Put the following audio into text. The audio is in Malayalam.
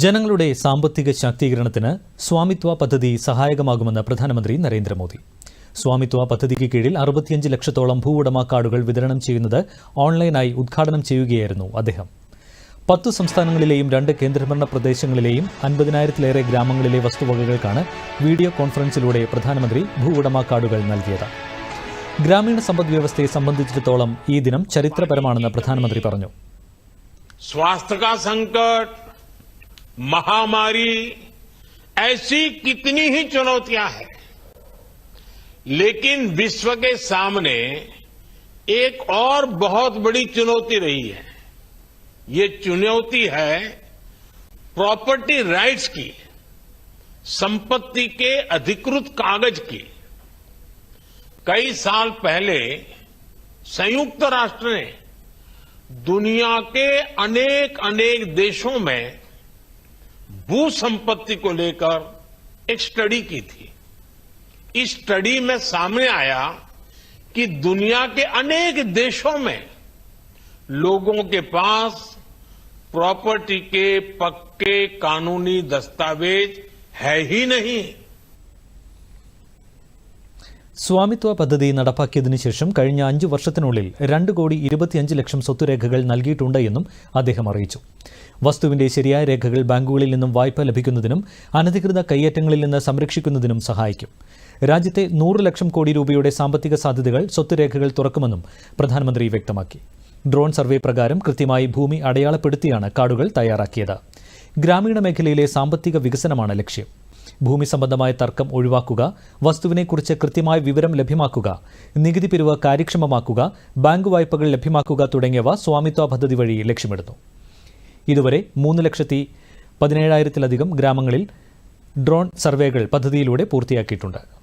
ജനങ്ങളുടെ സാമ്പത്തിക ശാക്തീകരണത്തിന് സ്വാമിത്വ പദ്ധതി സഹായകമാകുമെന്ന് പ്രധാനമന്ത്രി നരേന്ദ്രമോദി. സ്വാമിത്വ പദ്ധതിക്ക് കീഴിൽ അറുപത്തിയഞ്ച് ലക്ഷത്തോളം ഭൂവുടമ കാർഡുകൾ വിതരണം ചെയ്യുന്നത് ഓൺലൈനായി ഉദ്ഘാടനം ചെയ്യുകയായിരുന്നു അദ്ദേഹം. പത്ത് സംസ്ഥാനങ്ങളിലെയും രണ്ട് കേന്ദ്രഭരണ പ്രദേശങ്ങളിലെയും അൻപതിനായിരത്തിലേറെ ഗ്രാമങ്ങളിലെ വസ്തുവകകൾക്കാണ് വീഡിയോ കോൺഫറൻസിലൂടെ പ്രധാനമന്ത്രി ഭൂവുടമ കാർഡുകൾ നൽകിയത്. ഗ്രാമീണ സമ്പദ് വ്യവസ്ഥയെ സംബന്ധിച്ചിടത്തോളം ഈ ദിനം ചരിത്രപരമാണെന്ന് പ്രധാനമന്ത്രി പറഞ്ഞു. സ്വാസ്ഥ്യ സങ്കട്ട് महामारी ऐसी कितनी ही चुनौतियाँ हैं। लेकिन विश्व के सामने एक और बहुत बड़ी चुनौती रही है। ये चुनौती है प्रॉपर्टी राइट्स की, संपत्ति के अधिकृत कागज़ की। कई साल पहले संयुक्त राष्ट्र ने दुनिया के अनेक अनेक देशों में भू संपत्ति को लेकर एक स्टडी की थी। इस स्टडी में सामने आया कि दुनिया के अनेक देशों में लोगों के पास प्रॉपर्टी के पक्के कानूनी दस्तावेज़ है ही नहीं। സ്വാമിത്വ പദ്ധതി നടപ്പാക്കിയതിനു ശേഷം കഴിഞ്ഞ അഞ്ചു വർഷത്തിനുള്ളിൽ രണ്ട് കോടി ഇരുപത്തിയഞ്ച് ലക്ഷം സ്വത്തുരേഖകൾ നൽകിയിട്ടുണ്ട് എന്നും അദ്ദേഹം അറിയിച്ചു. വസ്തുവിന്റെ ശരിയായ രേഖകൾ ബാങ്കുകളിൽ നിന്നും വായ്പ ലഭിക്കുന്നതിനും അനധികൃത കയ്യേറ്റങ്ങളിൽ നിന്ന് സംരക്ഷിക്കുന്നതിനും സഹായിക്കും. രാജ്യത്തെ നൂറ് ലക്ഷം കോടി രൂപയുടെ സാമ്പത്തിക സാധ്യതകൾ സ്വത്തുരേഖകൾ തുറക്കുമെന്നും പ്രധാനമന്ത്രി വ്യക്തമാക്കി. ഡ്രോൺ സർവേ പ്രകാരം കൃത്യമായി ഭൂമി അടയാളപ്പെടുത്തിയാണ് കാർഡുകൾ തയ്യാറാക്കിയത്. ഗ്രാമീണ മേഖലയിലെ സാമ്പത്തിക വികസനമാണ് ലക്ഷ്യം. ഭൂമി സംബന്ധമായ തർക്കം ഒഴിവാക്കുക വസ്തുവിനെക്കുറിച്ച് കൃത്യമായ വിവരം ലഭ്യമാക്കുക നികുതി പിരിവ് കാര്യക്ഷമമാക്കുക ബാങ്ക് വായ്പകൾ ലഭ്യമാക്കുക തുടങ്ങിയവ സ്വാമിത്വ പദ്ധതി വഴി ലക്ഷ്യമിടുന്നു. ഇതുവരെ മൂന്ന് ലക്ഷത്തി പതിനേഴായിരത്തിലധികം ഗ്രാമങ്ങളിൽ ഡ്രോൺ സർവേകൾ പദ്ധതിയിലൂടെ പൂർത്തിയാക്കിയിട്ടുണ്ട്.